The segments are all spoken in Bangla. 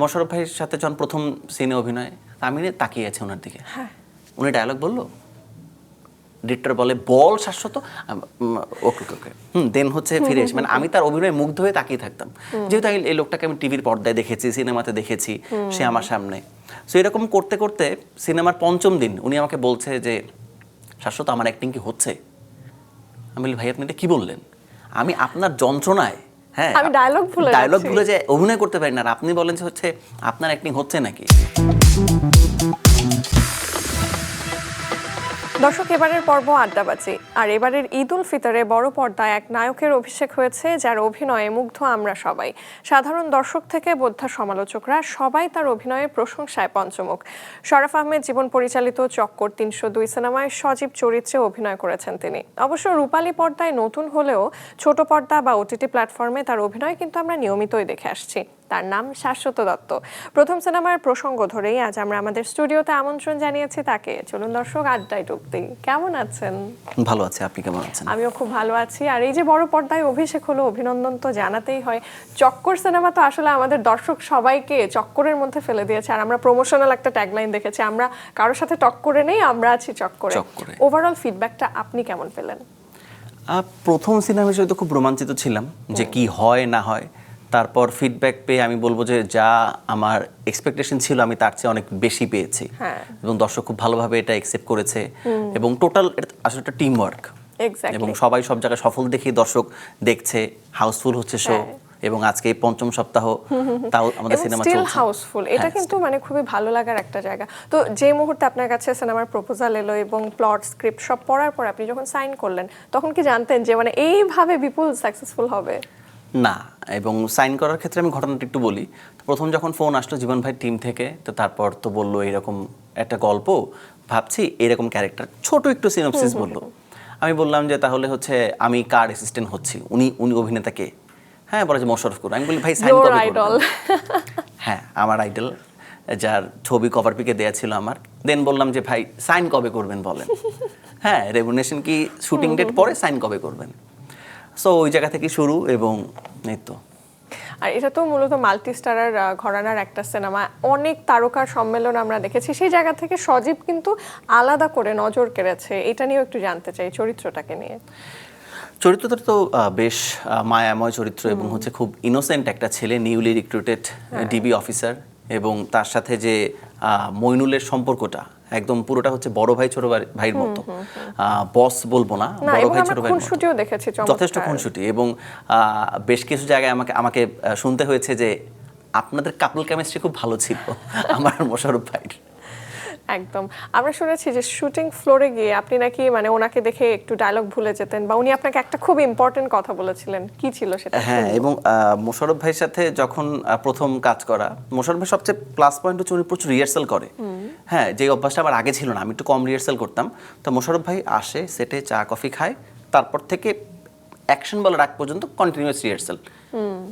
মোশারফ ভাইয়ের সাথে যখন প্রথম সিনে অভিনয় আমি তাকিয়ে আছি ওনার দিকে। উনি ডায়লগ বলল ডিরেক্টর বলে বল শাশ্বত। ওকে ওকে হুম দেন হচ্ছে ফিরে এসে মানে আমি তার অভিনয়ে মুগ্ধ হয়ে তাকিয়ে থাকতাম। যেহেতু এই- এই লোকটাকে আমি টিভির পর্দায় দেখেছি সিনেমাতে দেখেছি সে আমার সামনে। সো এরকম করতে করতে সিনেমার পঞ্চম দিন উনি আমাকে বলছে যে শাশ্বত আমার অ্যাক্টিং কি হচ্ছে? আমি বলি ভাই আপনি এটা কি বললেন? আমি আপনার যন্ত্রণায় হ্যাঁ আমি ডায়লগ ভুলে ডায়লগ। ভুলে যে অভিনয় করতে পারি না আর আপনি বলেন যে হচ্ছে আপনার অ্যাক্টিং হচ্ছে নাকি দর্শক, এবারের পর্ব আড্ডাবাজি। আর এবারের ঈদ উল ফিতরে বড় পর্দায় এক নায়কের অভিষেক হয়েছে, যার অভিনয়ে মুগ্ধ আমরা সবাই। সাধারণ দর্শক থেকে বোদ্ধা সমালোচকরা সবাই তার অভিনয়ের প্রশংসায় পঞ্চমুখ। শরাফ আহমেদ জীবন পরিচালিত চক্কর তিনশো দুই সিনেমায় সজীব চরিত্রে অভিনয় করেছেন তিনি। অবশ্য রূপালী পর্দায় নতুন হলেও ছোট পর্দা বা ওটিটি প্ল্যাটফর্মে তার অভিনয় কিন্তু আমরা নিয়মিতই দেখে আসছি। তার নাম শাশ্বত দত্ত। প্রথম সিনেমার প্রসঙ্গ ধরেই আজ আমরা আমাদের স্টুডিওতে আমন্ত্রণ জানিয়েছি তাকে। চলুন দর্শক আড্ডায় দিই। কেমন আছেন? ভালো আছে আপনি কেমন আছেন? আমিও খুব ভালো আছি। আর এই যে বড় পর্দায় অভিষেক হলো অভিনন্দন তো জানাতেই হয়। চক্কর সিনেমা তো আসলে আমাদের দর্শক সবাইকে চক্করের মধ্যে ফেলে দিয়েছে। আর আমরা প্রমোশনাল একটা ট্যাগলাইন দেখেছি আমরা কারোর সাথে টক্করে নেই আমরা আছি চক্করে। ওভারঅল ফিডব্যাকটা আপনি কেমন পেলেন? প্রথম সিনেমা হিসেবে তো খুব রোমাঞ্চিত ছিলাম যে কি হয় না হয়। তারপর ফিডব্যাক পেয়ে আমি বলব যে যা আমার এক্সপেকটেশন ছিল আমি তার চেয়ে অনেক বেশি পেয়েছি। হ্যাঁ। এবং দর্শক খুব ভালোভাবে এটা অ্যাকসেপ্ট করেছে। এবং টোটাল আসলে একটা টিম ওয়ার্ক এবং সবাই সব জায়গায় সফল দেখি দর্শক দেখছে হাউসফুল হচ্ছে শো হ্যাঁ। এবং আজকে এই পঞ্চম সপ্তাহ তাও আমাদের সিনেমা স্টিল হাউসফুল এটা হ্যাঁ, কিন্তু মানে খুবই ভালো লাগার একটা জায়গা। তো যে মুহূর্তে আপনার কাছে সিনেমার প্রপোজাল এলো এবং প্লট স্ক্রিপ্ট সব পড়ার পর আপনি যখন সাইন করলেন তখন কি জানতেন যে মানে এইভাবে বিপুল সাকসেসফুল হবে? না এবং সাইন করার ক্ষেত্রে আমি ঘটনাটা একটু বলি। প্রথম যখন ফোন আসলো জীবন ভাই টিম থেকে তো তারপর তো বলল এরকম একটা গল্প ভাবছি এরকম ক্যারেক্টার ছোট একটু সিনোপসিস বলল। আমি বললাম যে তাহলে হচ্ছে আমি কার অ্যাসিস্ট্যান্ট হচ্ছি? উনি উনি অভিনেতাকে হ্যাঁ বলে যে মোশারফ করুন। আমি বলি ভাই সাইন কবে হ্যাঁ আমার আইডল যার ছবি কভার পিকে দেয়া ছিল আমার। দেন বললাম যে ভাই সাইন কবে করবেন বলেন? হ্যাঁ রেভুনেশন কি শুটিং ডেট পরে সাইন কবে করবেন? সো ওই জায়গা থেকে শুরু এবং এই তো আর এটা তো মূলত মাল্টি স্টারার ঘরানার একটা সিনেমা। অনেক তারকার সম্মেলন আমরা দেখেছি। সেই জায়গা থেকে সজীব কিন্তু আলাদা করে নজর কেড়েছে। এটা নিয়েও একটু জানতে চাই চরিত্রটাকে নিয়ে। চরিত্রটা তো বেশ মায়াময় চরিত্র এবং হচ্ছে খুব ইনোসেন্ট একটা ছেলে নিউলি রিক্রুটেড ডিবি অফিসার এবং তার সাথে যে মইনুলের সম্পর্কটা একদম পুরোটা হচ্ছে বড় ভাই ছোট ভাই- ভাইয়ের মতো বস বলব না বড় ভাই ছোট মতো। খুনসুটিও দেখেছি যথেষ্ট। খুনসুটি এবং আহ, বেশ কিছু জায়গায় আমাকে আমাকে শুনতে হয়েছে যে আপনাদের কাপল কেমিস্ট্রি খুব ভালো ছিল আমার মোশারফ ভাইয়ের একদম। আমরা শুনেছি যে শুটিং ফ্লোরে গিয়ে আপনি নাকি মানে ওনাকে দেখে একটু ডায়লগ ভুলে যেতেন বা উনি আপনাকে একটা খুব ইম্পর্টেন্ট কথা বলেছিলেন। কি ছিল সেটা হ্যাঁ এবং আহ, মোশাররফ ভাইয়ের সাথে যখন প্রথম কাজ করা মোশাররফ ভাই সবচেয়ে প্লাস পয়েন্ট হচ্ছে উনি প্রচুর রিহার্সাল করে। হ্যাঁ যে অভ্যাসটা আমার আগে ছিল না আমি একটু কম রিহার্সাল করতাম। তো মোশাররফ ভাই আসে সেটে চা কফি খায় তারপর থেকে অ্যাকশন বলার আগ পর্যন্ত কন্টিনিউয়াস রিহার্সাল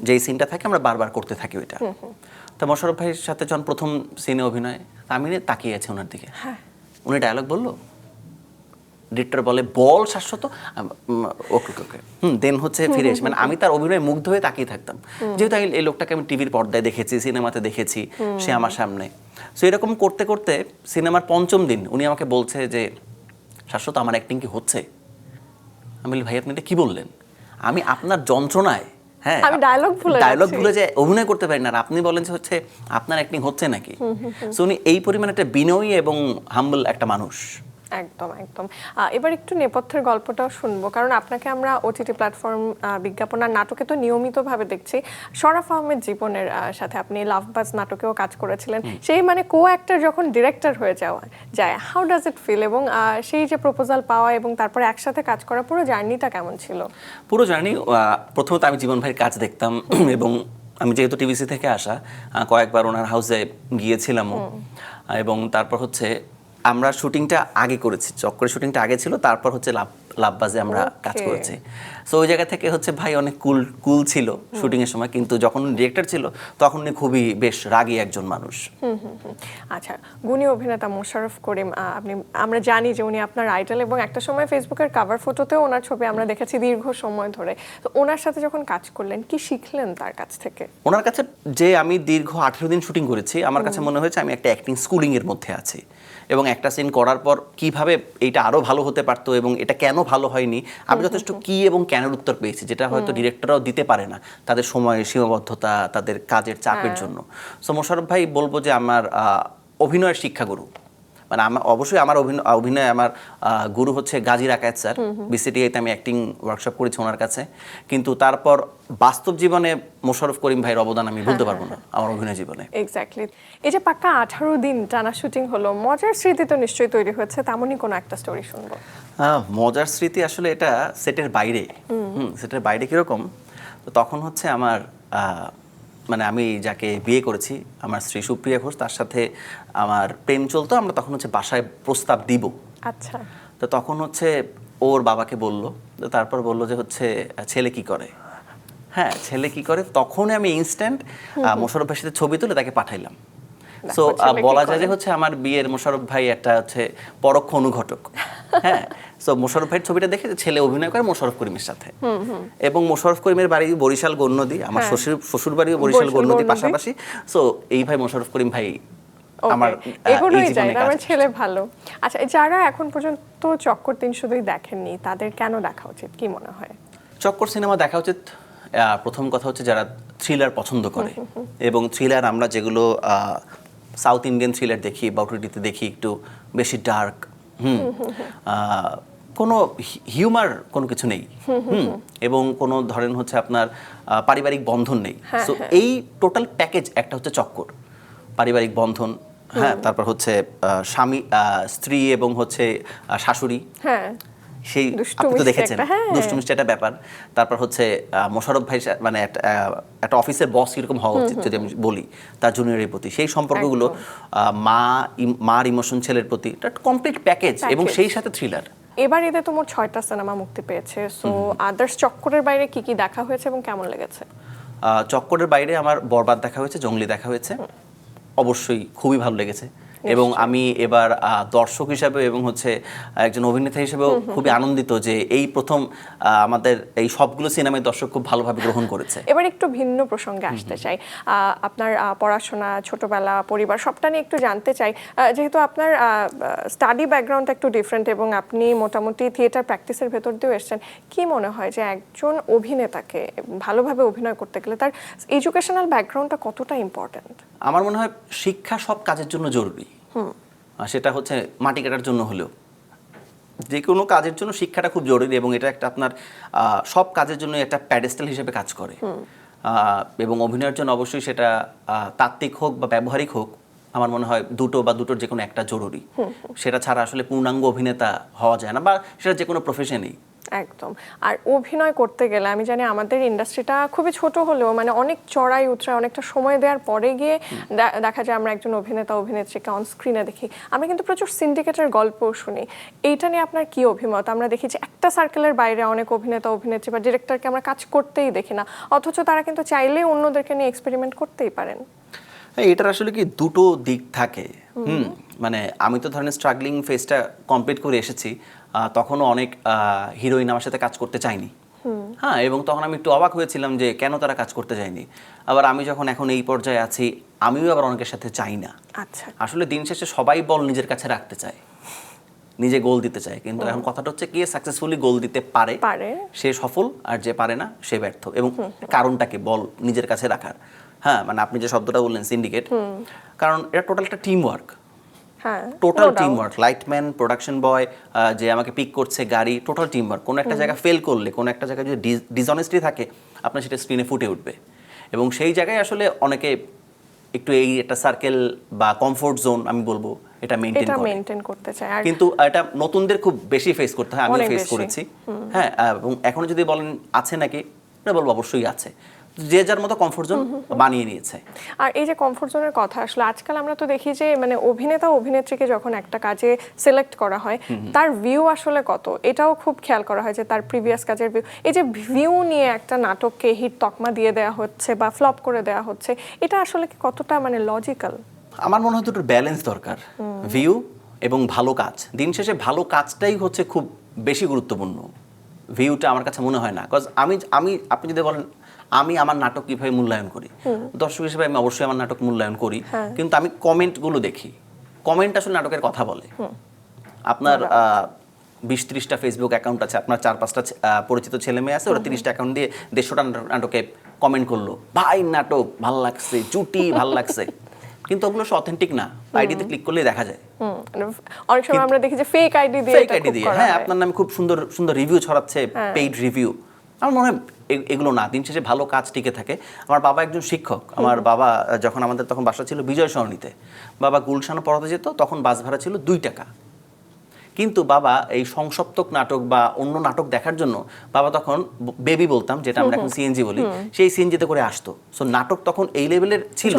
যেই সিনটা থাকে আমরা বারবার করতে থাকি ওইটা। তো মোশারফ ভাইয়ের সাথে যখন প্রথম সিনে অভিনয় আমি তাকিয়ে আছি ওনার দিকে। উনি ডায়লগ বলল ডিরেক্টর বলে বল শাশ্বত ওকে ওকে ওকে হুম দেন হচ্ছে ফিরে এসে। মানে আমি তার অভিনয়ে মুগ্ধ হয়ে তাকিয়ে থাকতাম। যেহেতু আমি এই লোকটাকে আমি টিভির পর্দায় দেখেছি সিনেমাতে দেখেছি সে আমার সামনে। সো এরকম করতে করতে সিনেমার পঞ্চম দিন উনি আমাকে বলছে যে শাশ্বত আমার অ্যাক্টিং কি হচ্ছে? আমি বলি ভাই আপনি এটা কি বললেন? আমি আপনার যন্ত্রণায় হ্যাঁ আমি ডায়লগ ভুলে ডায়লগ। ভুলে যে অভিনয় করতে পারি না। আর আপনি বলেন যে হচ্ছে আপনার অ্যাক্টিং হচ্ছে নাকি? সো উনি এই পরিমাণ একটা বিনয়ী এবং হাম্বল একটা মানুষ। একদম একদম। এবার একটু নেপথ্যের গল্পটাও শুনব। কারণ আপনাকে আমরা ওটিটি প্ল্যাটফর্ম বিজ্ঞাপন আর নাটকে তো নিয়মিতভাবে দেখছি। শরাফ আহমেদ জীবনের সাথে আপনি লাভবাজ নাটকেও কাজ করেছিলেন। সেই মানে কো অ্যাক্টর যখন ডিরেক্টর হয়ে যাওয়া যায় হাউ ডাজ ইট ফিল এবং সেই যে প্রপোজাল পাওয়া এবং তারপরে একসাথে কাজ করা পুরো জার্নিটা কেমন ছিল? পুরো জার্নি প্রথমত আমি জীবন ভাইয়ের কাজ দেখতাম। এবং আমি যেহেতু টিভিসি থেকে আসা কয়েকবার ওনার হাউসে গিয়েছিলামও। এবং তারপর হচ্ছে আমরা শুটিংটা আগে করেছি চক্করের শুটিংটা আগে ছিল তারপর হচ্ছে লাভ লাভবাজে আমরা কাজ. করেছি। সো ওই জায়গা থেকে হচ্ছে ভাই অনেক কুল কুল ছিল শুটিং এর সময় কিন্তু যখন ডিরেক্টর ছিল তখন উনি খুবই বেশ রাগী একজন মানুষ। আচ্ছা গুণী অভিনেতা মোশাররফ করিম আপনি আমরা জানি যে উনি আপনার আইডল এবং একটা সময় ফেসবুকের কাভার ফটোতেও ওনার ছবি আমরা দেখেছি দীর্ঘ সময় ধরে। তো ওনার সাথে যখন কাজ করলেন কি শিখলেন তার কাছ থেকে? ওনার কাছে যে আমি দীর্ঘ আঠেরো দিন শুটিং করেছি আমার কাছে মনে হয়েছে আমি একটা অ্যাক্টিং স্কুলিং এর মধ্যে আছি। এবং একটা সিন করার পর কীভাবে এইটা আরও ভালো হতে পারতো এবং এটা কেন ভালো হয়নি আমি যথেষ্ট কি এবং কেনের উত্তর পেয়েছি যেটা হয়তো ডিরেক্টররাও দিতে পারে না তাদের সময় সীমাবদ্ধতা তাদের কাজের চাপের জন্য। সো মোশারফ ভাই বলব যে আমার অভিনয়ের শিক্ষাগুরু। মানে আমার অবশ্যই আমার অভিনয় আমার গুরু হচ্ছে গাজী রাকায়েত স্যার। বিসিটিআইতে আমি অ্যাক্টিং ওয়ার্কশপ করেছি ওনার কাছে। কিন্তু তারপর বাস্তব জীবনে মোশারফ করিম ভাইয়ের অবদান আমি বলতে পারব না আমার অভিনয় জীবনে। এক্স্যাক্টলি এই যে পাক্কা আঠারো দিন টানা শুটিং হলো মজার স্মৃতি তো নিশ্চয়ই তৈরি হয়েছে তেমনই কোনো একটা স্টোরি শুনব। মজার স্মৃতি আসলে এটা সেটের বাইরে। হুম। সেটের বাইরে কীরকম? তো তখন হচ্ছে আমার মানে আমি যাকে বিয়ে করেছি আমার শ্রী সুপ্রিয়া ঘোষ তার সাথে আমার প্রেম চলতো আমরা তখন হচ্ছে বাসায় প্রস্তাব দিব। আচ্ছা। তো তখন হচ্ছে ওর বাবাকে বলল তো তারপর বলল যে হচ্ছে ছেলে কি করে? হ্যাঁ ছেলে কি করে? তখনই আমি ইনস্ট্যান্ট মোশারফ ভাইয়ের সাথে ছবি তুলে তাকে পাঠাইলাম। সো বলা যায় যে হচ্ছে আমার বিয়ের মোশারফ ভাই একটা হচ্ছে পরোক্ষ অনুঘটক। হ্যাঁ সো মোশারফ ভাইয়ের ছবিটা দেখে যে ছেলে অভিনয় করে মোশারফ করিমের সাথে। এবং মোশারফ করিমের বাড়ি বরিশাল গণ্যদি আমার হ্যাঁ। শ্বশুর শ্বশুর বাড়িও বরিশাল গণ্যদি। পাশাপাশি। সো এই ভাই মোশারফ করিম ভাই আমার আহ, এই এগোনোই যায় জীবনে না, কাজ আমার ছেলে ভালো। আচ্ছা যারা এখন পর্যন্ত চক্কর তিন শুধুই দেখেননি তাদের কেন দেখা উচিত কি মনে হয়? চক্কর সিনেমা দেখা উচিত প্রথম কথা হচ্ছে যারা থ্রিলার পছন্দ করে। এবং থ্রিলার আমরা যেগুলো সাউথ ইন্ডিয়ান থ্রিলার দেখি বা দেখি একটু বেশি ডার্ক হুম। কোনো হিউমার কোনো কিছু নেই। হুম। এবং কোনো ধরেন হচ্ছে আপনার পারিবারিক বন্ধন নেই। সো তো এই টোটাল প্যাকেজ একটা হচ্ছে চক্কর। পারিবারিক বন্ধন হ্যাঁ তারপর হচ্ছে স্বামী স্ত্রী এবং হচ্ছে শাশুড়ি। হ্যাঁ। সেই আপনি তো দেখেছেন। হ্যাঁ। দুষ্টু মিষ্টি একটা ব্যাপার। তারপর হচ্ছে আহ, মোশাররফ ভাই মানে একটা অফিসের বস এরকম হওয়া উচিত যদি আমি বলি তার জুনিয়রের প্রতি। সেই সম্পর্কগুলো মা মার ইমোশন ছেলের প্রতি এটা কমপ্লিট প্যাকেজ এবং সেই সাথে থ্রিলার এবার এতে তো মোট ছয়টা সিনেমা মুক্তি পেয়েছে। সো আদার্স চক্করের বাইরে কি কি দেখা হয়েছে এবং কেমন লেগেছে? চক্করের বাইরে আমার বরবাদ দেখা হয়েছে জঙ্গলি দেখা হয়েছে। অবশ্যই খুবই ভালো লেগেছে। এবং আমি এবার দর্শক হিসাবে এবং হচ্ছে একজন অভিনেতা হিসেবেও খুবই আনন্দিত যে এই প্রথম আমাদের এই সবগুলো সিনেমায় দর্শক খুব ভালোভাবে গ্রহণ করেছে। এবার একটু ভিন্ন প্রসঙ্গে আসতে চাই। আপনার পড়াশোনা ছোটবেলা পরিবার সবটা নিয়ে একটু জানতে চাই। যেহেতু আপনার স্টাডি ব্যাকগ্রাউন্ড একটু ডিফারেন্ট এবং আপনি মোটামুটি থিয়েটার প্র্যাকটিসের ভেতর দিয়েও এসেছেন কি মনে হয় যে একজন অভিনেতাকে ভালোভাবে অভিনয় করতে গেলে তার এডুকেশনাল ব্যাকগ্রাউন্ডটা কতটা ইম্পর্ট্যান্ট আমার মনে হয় শিক্ষা সব কাজের জন্য জরুরি। সেটা হচ্ছে মাটি কাটার জন্য হলেও। যে কোনো কাজের জন্য শিক্ষাটা খুব জরুরি এবং এটা একটা আপনার সব কাজের জন্য একটা প্যাডেস্টাল হিসেবে কাজ করে। এবং অভিনয়ের জন্য অবশ্যই সেটা তাত্ত্বিক হোক বা ব্যবহারিক হোক আমার মনে হয় দুটো বা দুটোর যে কোনো একটা জরুরি। সেটা ছাড়া আসলে পূর্ণাঙ্গ অভিনেতা হওয়া যায় না বা সেটা যে কোনো প্রফেশনেই একদম। আর অভিনয় করতে গেলে আমি জানি আমাদের ইন্ডাস্ট্রিটা খুবই ছোট হলেও মানে অনেক চড়াই উতরায় অনেকটা সময় দেওয়ার পরে গিয়ে দেখা যায় আমরা একজন অভিনেতা অভিনেত্রীকে অন স্ক্রিনে দেখি। আমরা কিন্তু প্রচুর সিন্ডিকেটের গল্প শুনি। এইটা নিয়ে আপনার কি অভিমত? আমরা দেখি যে একটা সার্কেলের বাইরে অনেক অভিনেতা অভিনেত্রী বা ডিরেক্টরকে আমরা কাজ করতেই দেখি না। অথচ তারা কিন্তু চাইলেই অন্যদেরকে নিয়ে এক্সপেরিমেন্ট করতেই পারেন। হ্যাঁ, এটার আসলে কি দুটো দিক থাকে। হুম। মানে আমি তো ধরেন স্ট্রাগলিং ফেজটা কমপ্লিট করে এসেছি। তখনও অনেক হিরোইন আমার সাথে কাজ করতে চাইনি হ্যাঁ এবং তখন আমি একটু অবাক হয়েছিলাম যে কেন তারা কাজ করতে চায়নি আবার আমি যখন এখন এই পর্যায়ে আছি আমিও আবার অনেকের সাথে চাই না। আচ্ছা। আসলে দিন শেষে সবাই বল নিজের কাছে রাখতে চায়। নিজে গোল দিতে চায়। কিন্তু এখন কথাটা হচ্ছে কে সাকসেসফুলি গোল দিতে পারে পারে। সে সফল আর যে পারে না সে ব্যর্থ। এবং কারণটাকে বল নিজের কাছে রাখার। হ্যাঁ মানে আপনি যে শব্দটা বললেন সিন্ডিকেট কারণ এটা টোটাল একটা team work total team work lightman production boy যে আমাকে পিক করছে গাড়ি টোটাল টিম ওয়ার্ক কোনো একটা জায়গা ফেল করলে কোনো একটা জায়গায় যদি ডিসঅনেস্টি থাকে আপনার সেটা স্ক্রিনে ফুটে উঠবে। এবং সেই জায়গায় আসলে অনেকে একটু এই একটা সার্কেল বা কমফোর্ট জোন আমি বলব এটা মেনটেন করে। মেনটেন করতে চাই কিন্তু এটা নতুনদের খুব বেশি ফেস করতে হয় আমি ফেস করেছি। হ্যাঁ এবং এখনও যদি বলেন আছে নাকি? বলব অবশ্যই আছে। যে যার মতো কমফোর্ট জোন বানিয়ে নিয়েছে। আর এই যে কমফোর্ট জোনের কথা আসলে আজকাল আমরা তো দেখি যে মানে অভিনেতা অভিনেত্রীকে যখন একটা কাজে সিলেক্ট করা হয় তার ভিউ আসলে কত? এটাও খুব খেয়াল করা হয় যে তার প্রিভিয়াস কাজের ভিউ এই যে ভিউ নিয়ে একটা নাটককে হিট তকমা দিয়ে দেওয়া হচ্ছে বা ফ্লপ করে দেওয়া হচ্ছে এটা আসলে কি কতটা মানে লজিক্যাল আমার মনে হয় দুটো ব্যালেন্স দরকার। ভিউ এবং ভালো কাজ। দিন শেষে ভালো কাজটাই হচ্ছে খুব বেশি গুরুত্বপূর্ণ। ভিউটা আমার কাছে মনে হয় না। কজ আমি আমি আপনি যদি বলেন আমি আমার নাটক কীভাবে মূল্যায়ন করি? দর্শক হিসেবে আমি অবশ্যই আমার নাটক মূল্যায়ন করি। কিন্তু আমি কমেন্টগুলো দেখি। কমেন্ট আসলে নাটকের কথা বলে। আপনার বিশ ত্রিশটা ফেসবুক অ্যাকাউন্ট আছে আপনার চার পাঁচটা পরিচিত ছেলে মেয়ে আছে ওরা তিরিশটা অ্যাকাউন্ট দিয়ে দেড়শোটা নাটকে কমেন্ট করল। ভাই নাটক ভালো লাগছে জুটি ভালো লাগছে। কিন্তু ওগুলো অথেন্টিক না। আইডিতে ক্লিক করলে দেখা যায়। মানে অনেক সময় আমরা দেখি যে ফেক আইডি দিয়ে ফেক আইডি দিয়ে। হ্যাঁ আপনার নামে খুব সুন্দর সুন্দর রিভিউ ছড়াচ্ছে পেইড রিভিউ আমার মনে হয় এগুলো না। দিন শেষে ভালো কাজ টিকে থাকে। আমার বাবা একজন শিক্ষক। আমার বাবা যখন আমাদের তখন বাসা ছিল বিজয় সরণিতে। বাবা গুলশানে পড়াতে যেত তখন বাস ভাড়া ছিল দুই টাকা। কিন্তু বাবা এই সংসপ্তক নাটক বা অন্য নাটক দেখার জন্য বাবা তখন বেবি বলতাম যেটা আমরা এখন সিএনজি বলি সেই সিএনজিতে করে আসতো। সো নাটক তখন এই লেভেলের ছিল।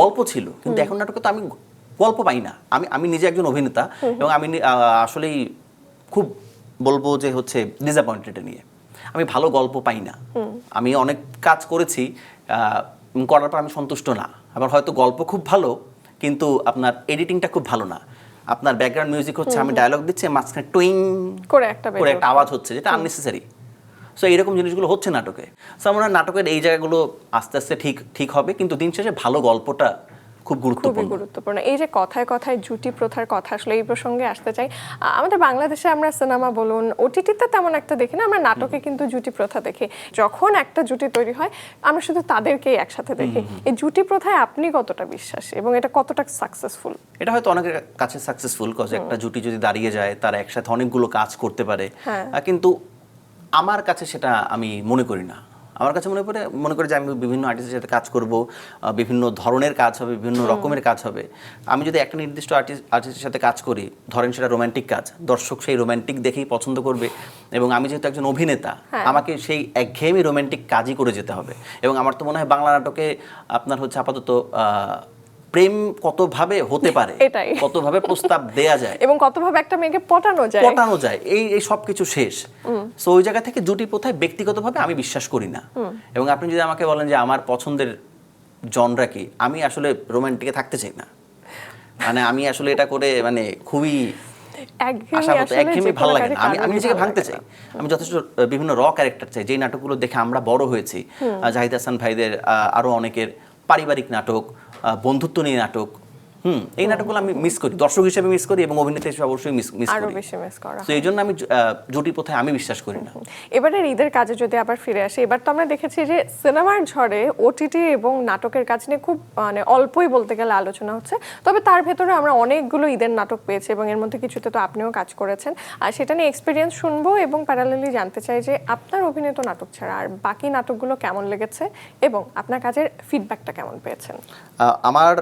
গল্প ছিল। কিন্তু এখন নাটকে তো আমি গল্প পাই না। আমি আমি নিজে একজন অভিনেতা এবং আমি আসলেই খুব বলব যে হচ্ছে ডিসঅ্যাপয়েন্টেড নিয়ে। আমি ভালো গল্প পাই না। আমি অনেক কাজ করেছি করার পর আমি সন্তুষ্ট না। আবার হয়তো গল্প খুব ভালো কিন্তু আপনার এডিটিংটা খুব ভালো না। আপনার ব্যাকগ্রাউন্ড মিউজিক হচ্ছে আমি ডায়লগ দিচ্ছি মাঝখানে টুইং করে একটা করে একটা আওয়াজ হচ্ছে যেটা আননেসেসারি সো এইরকম জিনিসগুলো হচ্ছে নাটকে। সো আমার নাটকের এই জায়গাগুলো আস্তে আস্তে ঠিক ঠিক হবে কিন্তু দিন শেষে ভালো গল্পটা খুব গুরুত্বপূর্ণ। গুরুত্বপূর্ণ। এই যে কথায় কথায় জুটি প্রথার কথা আসলে এই প্রসঙ্গে আসতে চাই। আমাদের বাংলাদেশে আমরা সিনেমা বলুন ওটিটিতে তেমন একটা দেখি না আমরা নাটকে কিন্তু জুটি প্রথা দেখি। যখন একটা জুটি তৈরি হয় আমরা শুধু তাদেরকেই একসাথে দেখি। এই জুটি প্রথায় আপনি কতটা বিশ্বাস এবং এটা কতটা সাকসেসফুল এটা হয়তো অনেকের কাছে সাকসেসফুল কজ একটা জুটি যদি দাঁড়িয়ে যায় তারা একসাথে অনেকগুলো কাজ করতে পারে। হ্যাঁ। কিন্তু আমার কাছে সেটা আমি মনে করি না। আমার কাছে মনে পড়ে মনে করে যে আমি বিভিন্ন আর্টিস্টের সাথে কাজ করব বিভিন্ন ধরনের কাজ হবে বিভিন্ন রকমের কাজ হবে। আমি যদি একটা নির্দিষ্ট আর্টিস্ট আর্টিস্টের সাথে কাজ করি ধরেন সেটা রোম্যান্টিক কাজ দর্শক সেই রোম্যান্টিক দেখেই পছন্দ করবে এবং আমি যেহেতু একজন অভিনেতা হ্যাঁ। আমাকে সেই একঘেয়েমি রোম্যান্টিক কাজই করে যেতে হবে। এবং আমার তো মনে হয় বাংলা নাটকে আপনার হচ্ছে আপাতত প্রেম কতভাবে হতে পারে। কতভাবে প্রস্তাব দেয়া যায়? এবং কতভাবে একটা মেয়েকে পটানো যায়? পটানো যায়। এই এই সব কিছু শেষ সো ওই জায়গা থেকে জুটি প্রথায় ব্যক্তিগতভাবে আমি বিশ্বাস করি না। এবং আপনি যদি আমাকে বলেন যে আমার পছন্দের জনরা কি আমি আসলে রোমান্টিকে থাকতে চাই না। মানে আমি আসলে এটা করে মানে খুবই একঘেয়েমি ভালো লাগে না। আমি আমি নিজেকে ভাঙতে চাই। আমি যথেষ্ট বিভিন্ন র ক্যারেক্টার চাই। যেই নাটকগুলো দেখে আমরা বড় হয়েছি জাহিদ হাসান ভাইদের আরও অনেকের পারিবারিক নাটক বন্ধুত্ব নিয়ে নাটক হুম এই নাটকগুলো আমি মিস করি। দর্শক হিসেবে মিস করি এবং অভিনেতা হিসেবে অবশ্যই মিস মিস আরও করি। বেশি মিস করা তো এই জন্য আমি জুটি প্রথায় আমি বিশ্বাস করি না। এবারের ঈদের কাজে যদি আবার ফিরে আসি এবার তো আমরা দেখেছি যে সিনেমার ঝড়ে ওটিটি এবং নাটকের কাজ নিয়ে খুব মানে অল্পই বলতে গেলে আলোচনা হচ্ছে। তবে তার ভেতরে আমরা অনেকগুলো ঈদের নাটক পেয়েছি এবং এর মধ্যে কিছুতে তো আপনিও কাজ করেছেন। আর সেটা নিয়ে এক্সপিরিয়েন্স শুনব এবং প্যারালালি জানতে চাই যে আপনার অভিনীত নাটক ছাড়া আর বাকি নাটকগুলো কেমন লেগেছে এবং আপনার কাজের ফিডব্যাকটা কেমন পেয়েছেন? আমার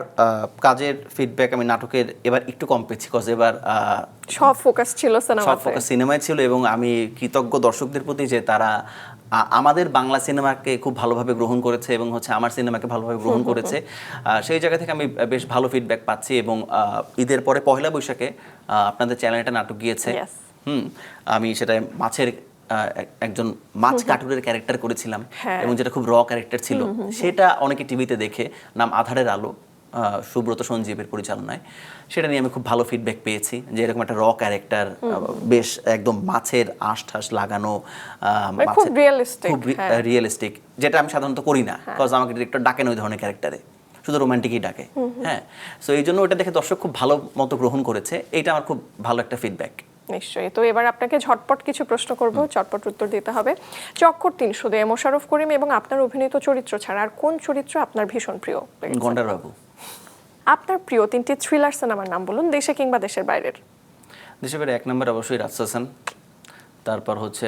কাজের ফিডব্যাক আমি নাটকের এবার একটু কম পেয়েছি কজ এবার সব ফোকাস ছিল সব ফোকাস সিনেমায় ছিল এবং আমি কৃতজ্ঞ দর্শকদের প্রতি যে তারা আমাদের বাংলা সিনেমাকে খুব ভালোভাবে গ্রহণ করেছে এবং হচ্ছে আমার সিনেমাকে ভালোভাবে গ্রহণ করেছে। সেই জায়গা থেকে আমি বেশ ভালো ফিডব্যাক পাচ্ছি এবং ঈদের পরে পয়লা বৈশাখে আপনাদের চ্যানেলে একটা নাটক গিয়েছে. হুম আমি সেটা মাছের একজন মাছ কাটুরের ক্যারেক্টার করেছিলাম হ্যাঁ। এবং যেটা খুব র ক্যারেক্টার ছিল। সেটা অনেকে টিভিতে দেখে নাম আধারের আলো। সুব্রত সঞ্জীবের পরিচালনায়। সেটা নিয়ে আমি খুব ভালো ফিডব্যাক পেয়েছি যে এরকম একটা র ক্যারেক্টার বেশ একদম মাছের আঁশ ঠাস লাগানো মানে খুব খুব হ্যাঁ। রিয়েলিস্টিক যেটা আমি সাধারণত করি না বিকজ আমাকে ডিরেক্টর ডাকেন ওই ধরনের ক্যারেক্টারে শুধু রোমান্টিকই ডাকে হ্যাঁ। সো এই জন্য ওটা দেখে দর্শক খুব ভালো মতো গ্রহণ করেছে। এইটা আমার খুব ভালো একটা ফিডব্যাক নিশ্চয়ই। তো এবার আপনাকে ঝটপট কিছু প্রশ্ন করব চটপট উত্তর দিতে হবে। চক্কর তিন শুধু মোশারফ করিম এবং আপনার অভিনীত চরিত্র ছাড়া আর কোন চরিত্র আপনার ভীষণ প্রিয়? লেগেছে? গন্ডার বাবু আপনার প্রিয় তিনটি থ্রিলার সিনেমার নাম বলুন দেশে কিংবা দেশের বাইরের। দেশের বাইরে এক নম্বর অবশ্যই রাজ হাসান তারপর হচ্ছে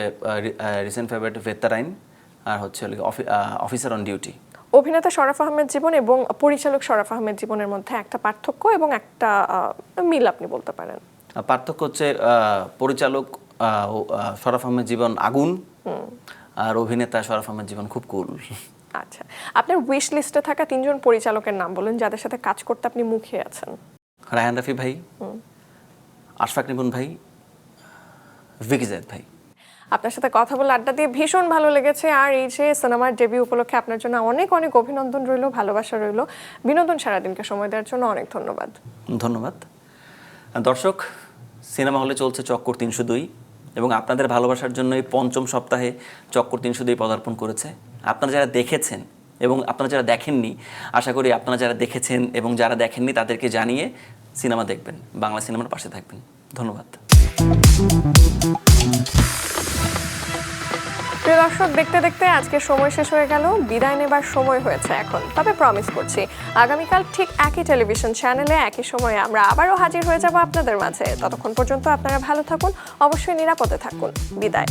রিসেন্ট ফেভারিট ভেত্তারাইন আর হচ্ছে অফিসার অন ডিউটি অভিনেতা শরাফ আহমেদ জীবন এবং পরিচালক শরাফ আহমেদ জীবনের মধ্যে একটা পার্থক্য এবং একটা মিল আপনি বলতে পারেন। পার্থক্য হচ্ছে পরিচালক শরাফ আহমেদ জীবন আগুন আর অভিনেতা শরাফ আহমেদ জীবন খুব কুল আচ্ছা আপনার উইশ লিস্টে থাকা তিনজন পরিচালকের নাম বলুন যাদের সাথে কাজ করতে আপনি মুখিয়ে আছেন। রায়হান রাফি ভাই আশফাক নিপুন ভাই ভিকি জায়েদ ভাই। আপনার সাথে কথা বলে আড্ডা দিয়ে ভীষণ ভালো লেগেছে। আর এই যে সিনেমার ডেবি উপলক্ষে আপনার জন্য অনেক অনেক অভিনন্দন রইল ভালোবাসা রইল। বিনোদন সারাদিনকে সময় দেওয়ার জন্য অনেক ধন্যবাদ। ধন্যবাদ। দর্শক সিনেমা হলে চলছে চক্কর তিনশো দুই। এবং আপনাদের ভালোবাসার জন্য এই পঞ্চম সপ্তাহে চক্কর তিনশো দুই পদার্পণ করেছে। আপনারা যারা দেখেছেন এবং আপনারা যারা দেখেননি, আশা করি আপনারা যারা দেখেছেন এবং যারা দেখেননি তাদেরকে জানিয়ে সিনেমা দেখবেন, বাংলা সিনেমার পাশে থাকবেন। ধন্যবাদ। প্রিয় দর্শক, দেখতে দেখতে আজকে সময় শেষ হয়ে গেল। বিদায় নেবার সময় হয়েছে এখন। তবে প্রমিস করছি, আগামীকাল ঠিক একই টেলিভিশন চ্যানেলে একই সময়ে আমরা আবারও হাজির হয়ে যাব আপনাদের মাঝে। ততক্ষণ পর্যন্ত আপনারা ভালো থাকুন, অবশ্যই নিরাপদে থাকুন। বিদায়।